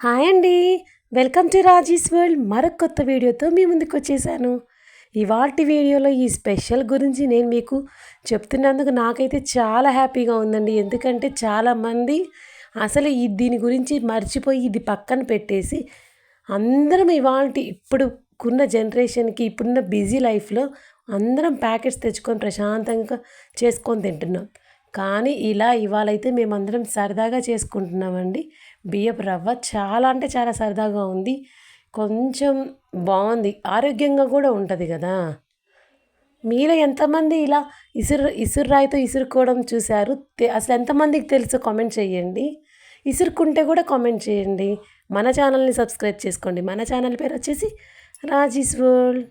Hi అండి. Welcome to Raji's world. మరొక కొత్త వీడియోతో మీ ముందుకు వచ్చేసాను. ఇవాటి వీడియోలో ఈ స్పెషల్ గురించి నేను మీకు చెప్తున్నందుకు నాకైతే చాలా హ్యాపీగా ఉందండి. ఎందుకంటే చాలామంది అసలు ఈ దీని గురించి మర్చిపోయి ఇది పక్కన పెట్టేసి అందరం ఇవాళ ఇప్పుడుకున్న జనరేషన్కి ఇప్పుడున్న బిజీ లైఫ్లో అందరం ప్యాకెట్స్ తెచ్చుకొని ప్రశాంతంగా చేసుకొని తింటున్నాం. కానీ ఇలా ఇవాళైతే మేమందరం సరదాగా చేసుకుంటున్నామండి. బియ్యపు రవ్వ చాలా అంటే చాలా సరదాగా ఉంది. కొంచెం బాగుంది. ఆరోగ్యంగా కూడా ఉంటుంది కదా. మీలో ఎంతమంది ఇలా ఇసురు ఇసురురాయితో ఇసురుకోవడం చూశారు? అసలు ఎంతమందికి తెలుసు? కామెంట్ చేయండి. ఇసురుకుంటే కూడా కామెంట్ చేయండి. మన ఛానల్ని సబ్స్క్రైబ్ చేసుకోండి. మన ఛానల్ పేరు వచ్చేసి రాజీస్ వరల్డ్.